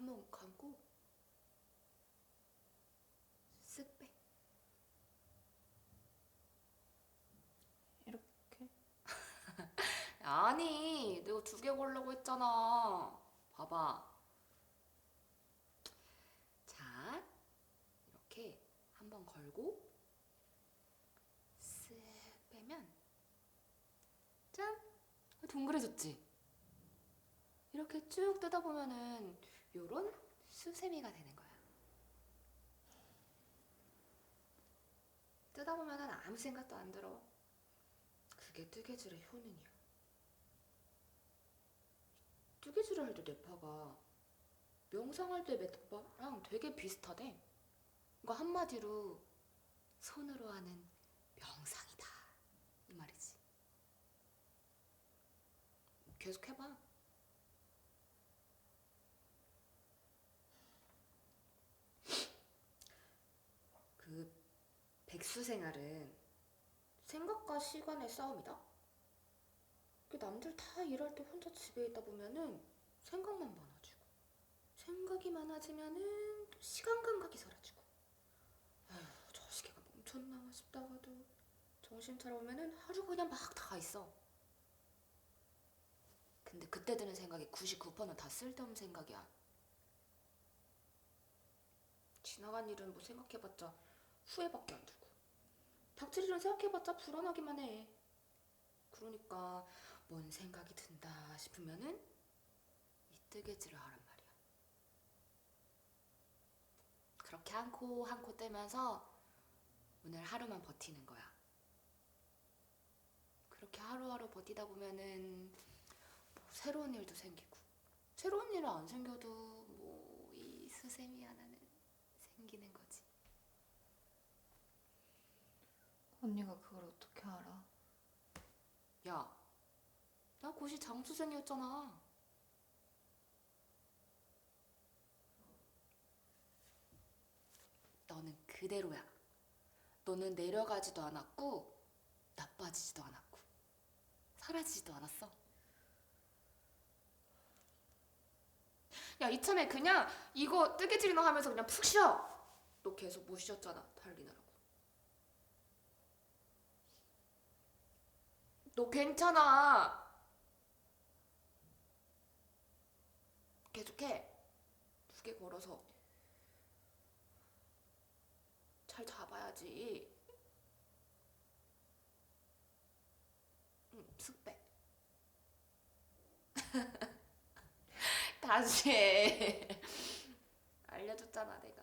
한번 감고 쓱 빼. 이렇게? 아니, 내가 두 개 걸려고 했잖아. 봐봐. 자, 이렇게 한번 걸고 쓱 빼면 짠! 동그래졌지? 이렇게 쭉 뜯어 보면은 요런 수세미가 되는 거야. 뜯어 보면은 아무 생각도 안 들어. 그게 뜨개질의 효능이야. 뜨개질을 할때 뇌파가 명상할 때 뇌파랑 되게 비슷하대. 그러니까 한마디로 손으로 하는 명상이다. 이 말이지. 계속 해봐. 그 백수 생활은 생각과 시간의 싸움이다. 그 남들 다 일할 때 혼자 집에 있다 보면은 생각만 많아지고 생각이 많아지면은 또 시간 감각이 사라지고 아휴 저 시계가 멈췄나 싶다가도 정신 차려보면은 하루 그냥 막다가 있어. 근데 그때 드는 생각이 99%는 다 쓸데없는 생각이야. 지나간 일은 뭐 생각해봤자 후회밖에 안 들고 닥칠 일은 생각해봤자 불안하기만 해. 그러니까 뭔 생각이 든다 싶으면은 이 뜨개질을 하란 말이야. 그렇게 한 코 한 코 떼면서 오늘 하루만 버티는 거야. 그렇게 하루하루 버티다 보면은 뭐 새로운 일도 생기고 새로운 일은 안 생겨도 뭐 이 스세미 하나는 생기는 거지. 언니가 그걸 어떻게 알아? 야, 나 고시 장수생이었잖아. 너는 그대로야. 너는 내려가지도 않았고, 나빠지지도 않았고, 사라지지도 않았어. 야, 이참에 그냥 이거 뜨개질이나 하면서 그냥 푹 쉬어. 너 계속 못 쉬었잖아, 달리느라고. 너 괜찮아. 계속해. 두 개 걸어서. 잘 잡아야지. 응, 슥 빼. 다시 해. 알려줬잖아, 내가.